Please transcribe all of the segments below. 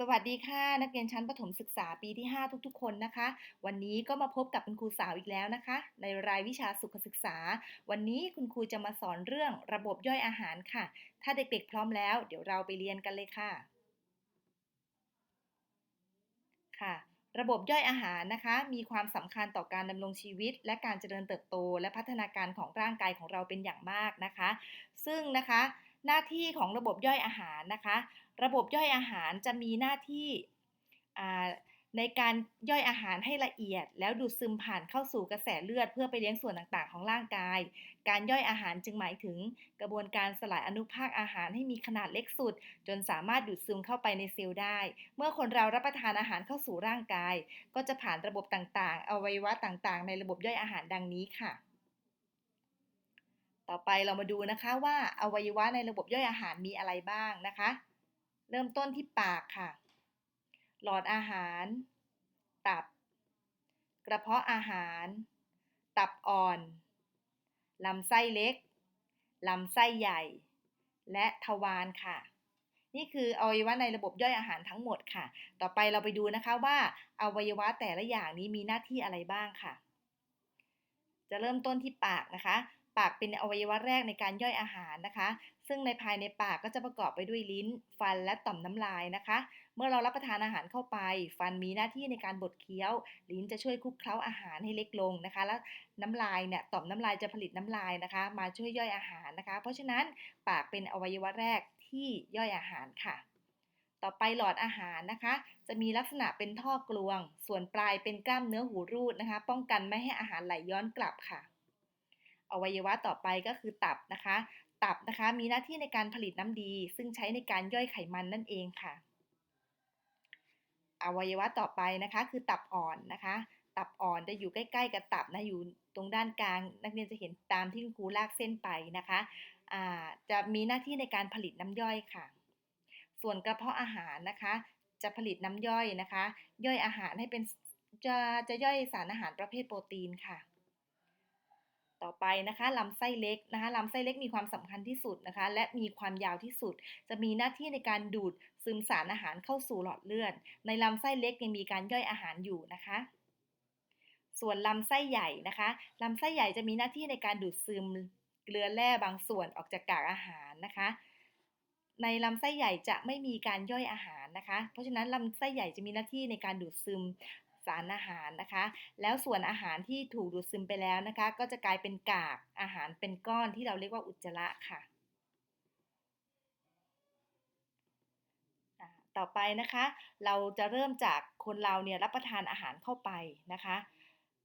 สวัสดีค่ะ นักเรียนชั้นประถมศึกษาปีที่ 5 ทุกๆ คนนะคะ วันนี้ก็มาพบกับคุณครูสาวอีกแล้วนะคะ ในรายวิชาสุขศึกษา วันนี้คุณครูจะมาสอนเรื่องระบบย่อยอาหารค่ะ ถ้าเด็กๆพร้อมแล้ว เดี๋ยวเราไปเรียนกันเลยค่ะ ค่ะ ระบบย่อยอาหารนะคะ มีความสำคัญต่อการดำรงชีวิต และการเจริญเติบโต และพัฒนาการของร่างกายของเราเป็นอย่างมากนะคะ ซึ่งนะคะ หน้าที่ของระบบย่อยอาหารนะคะ ระบบย่อยอาหารจะมีหน้าที่ในการย่อยอาหารให้ละเอียด แล้วดูดซึมผ่านเข้าสู่กระแสเลือด เพื่อไปเลี้ยงส่วนต่างๆ ของร่างกาย การย่อยอาหารจึงหมายถึง กระบวนการสลายอนุภาคอาหารให้มีขนาดเล็กสุด จนสามารถดูดซึมเข้าไปในเซลล์ได้ เมื่อคนเรารับประทานอาหารเข้าสู่ร่างกาย ก็จะผ่านระบบต่างๆ อวัยวะต่างๆ ในระบบย่อยอาหารดังนี้ค่ะ ต่อไปเรามาดูนะคะว่าอวัยวะในระบบย่อยอาหารมีอะไรบ้างนะคะ เริ่มต้นที่ปากค่ะ หลอดอาหาร ตับ กระเพาะอาหาร ตับอ่อน ลำไส้เล็ก ลำไส้ใหญ่ และทวารค่ะ นี่คืออวัยวะในระบบย่อยอาหารทั้งหมดค่ะ ต่อไปเราไปดูนะคะว่าอวัยวะแต่ละอย่างนี้มีหน้าที่อะไรบ้างค่ะ จะเริ่มต้นที่ปากนะคะ ปากเป็นอวัยวะแรกในการย่อยอาหารนะคะ ซึ่งในภายในปากก็จะประกอบไปด้วยลิ้น ฟันและต่อมน้ำลายนะคะ เมื่อเรารับประทานอาหารเข้าไป ฟันมีหน้าที่ในการบดเคี้ยว ลิ้นจะช่วยคลุกเคล้าอาหารให้เล็กลงนะคะ และน้ำลายเนี่ยต่อมน้ำลายจะผลิตน้ำลายนะคะ มาช่วยย่อยอาหารนะคะ เพราะฉะนั้นปากเป็นอวัยวะแรกที่ย่อยอาหารค่ะ ต่อไปหลอดอาหารนะคะ จะมีลักษณะเป็นท่อกลวง ส่วนปลายเป็นกล้ามเนื้อหูรูดนะคะ ป้องกันไม่ให้อาหารไหลย้อนกลับค่ะ อวัยวะต่อไปก็คือตับนะคะ ตับนะคะมีหน้าที่ในการผลิตน้ำดี ซึ่งใช้ในการย่อยไขมันนั่นเองค่ะ อวัยวะต่อไปนะคะคือตับอ่อนนะคะ ตับอ่อนจะอยู่ใกล้ ๆ กับตับนะอยู่ตรงด้านกลาง นักเรียนจะเห็นตามที่คุณครูลากเส้นไปนะคะจะมีหน้าที่ในการผลิตน้ำย่อยค่ะ ส่วนกระเพาะอาหารนะคะ จะผลิตน้ำย่อยนะคะ ย่อยอาหารให้เป็นจะจะย่อยสารอาหารประเภทโปรตีนค่ะ ต่อไปนะคะลำไส้เล็กนะคะลำไส้เล็กมีความสำคัญที่สุดนะคะ และมีความยาวที่สุด จะมีหน้าที่ในการดูดซึมสารอาหารเข้าสู่หลอดเลือด ในลำไส้เล็กยังมีการย่อยอาหารอยู่นะคะ ส่วนลำไส้ใหญ่นะคะลำไส้ใหญ่จะมีหน้าที่ในการดูดซึมเกลือแร่บางส่วนออกจากกากอาหารนะคะ ในลำไส้ใหญ่จะไม่มีการย่อยอาหารนะคะ เพราะฉะนั้นลำไส้ใหญ่จะมีหน้าที่ในการดูดซึม สารอาหารนะคะ แล้วส่วนอาหารที่ถูกดูดซึมไปแล้วนะคะ ก็จะกลายเป็นกากอาหารเป็นก้อนที่เราเรียกว่าอุจจาระค่ะต่อไปนะคะ เราจะเริ่มจากคนเราเนี่ยรับประทานอาหารเข้าไปนะคะ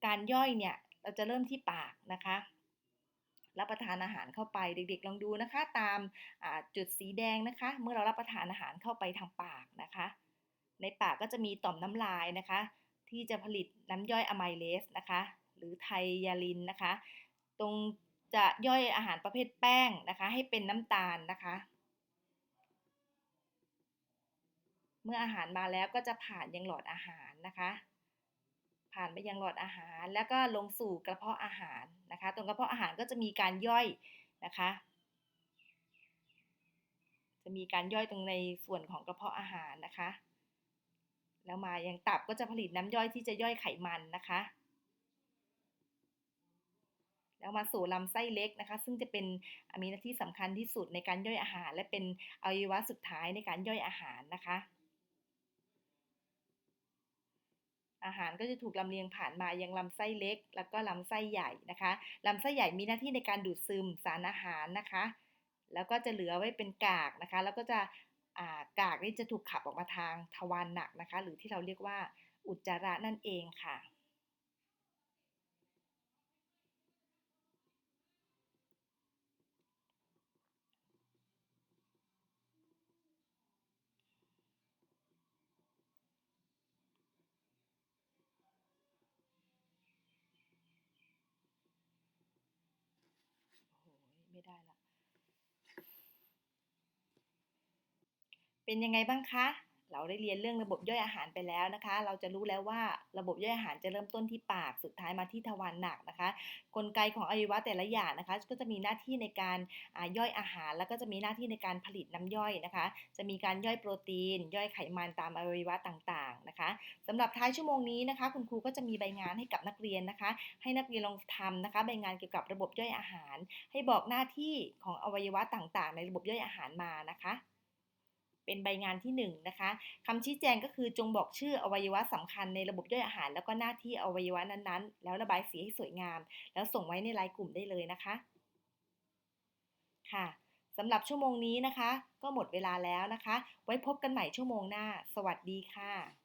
การย่อยเนี่ยเราจะเริ่มที่ปากนะคะ รับประทานอาหารเข้าไปเด็กๆ ลองดูนะคะ ตามจุดสีแดงนะคะ เมื่อเรารับประทานอาหารเข้าไปทางปากนะคะ ในปากก็จะมีต่อมน้ำลายนะคะ ที่จะผลิตน้ำย่อยอะไมเลสนะคะ หรือไทยาลินนะคะ ตรงจะย่อยอาหารประเภทแป้งนะคะ ให้เป็นน้ำตาลนะคะ เมื่ออาหารมาแล้วก็จะผ่านยังหลอดอาหารนะคะ ผ่านไปยังหลอดอาหาร แล้วก็ลงสู่กระเพาะอาหารนะคะ ตรงกระเพาะอาหารก็จะมีการย่อยนะคะ จะมีการย่อยตรงในส่วนของกระเพาะอาหารนะคะ แล้วมายังตับก็จะผลิตน้ำย่อยที่จะย่อยไขมันนะคะ แล้วมาสู่ลำไส้เล็กนะคะ ซึ่งจะเป็นมีหน้าที่สำคัญที่สุดในการย่อยอาหาร และเป็นอวัยวะสุดท้ายในการย่อยอาหารนะคะ อาหารก็จะถูกลำเลียงผ่านมายังลำไส้เล็ก แล้วก็ลำไส้ใหญ่นะคะลำไส้ใหญ่มีหน้าที่ในการดูดซึมสารอาหารนะคะ แล้วก็จะเหลือไว้เป็นกากนะคะ แล้วก็จะ กากนี่จะถูกขับออกมาทางทวารหนักนะคะ หรือที่เราเรียกว่าอุจจาระนั่นเองค่ะ ไม่ได้ละ เป็นยังไงบ้างคะ เราได้เรียนเรื่องระบบย่อยอาหารไปแล้วนะคะ เราจะรู้แล้วว่าระบบย่อยอาหารจะเริ่มต้นที่ปาก สุดท้ายมาที่ทวารหนักนะคะ กลไกของอวัยวะแต่ละอย่างนะคะ ก็จะมีหน้าที่ในการย่อยอาหาร แล้วก็จะมีหน้าที่ในการผลิตน้ำย่อยนะคะ จะมีการย่อยโปรตีน ย่อยไขมันตามอวัยวะต่างๆนะคะสำหรับท้ายชั่วโมงนี้นะคะ คุณครูก็จะมีใบงานให้กับนักเรียนนะคะ ให้นักเรียนลองทำนะคะ ใบงานเกี่ยวกับระบบย่อยอาหาร ให้บอกหน้าที่ของอวัยวะต่างๆ ในระบบย่อยอาหารมานะคะ เป็นใบงานที่1นนะคะคำชี้แจงก็คือจงบอกชื่ออวัยวะสำคัญในระบบย่อยอาหาร แล้วก็หน้าที่อวัยวะนั้นๆ แล้วระบายสีให้สวยงาม แล้วส่งไว้ในไลน์กลุ่มได้เลยนะคะค่ะสำหรับชั่วโมงนี้นะคะ ก็หมดเวลาแล้วนะคะ ไว้พบกันใหม่ชั่วโมงหน้า สวัสดีค่ะ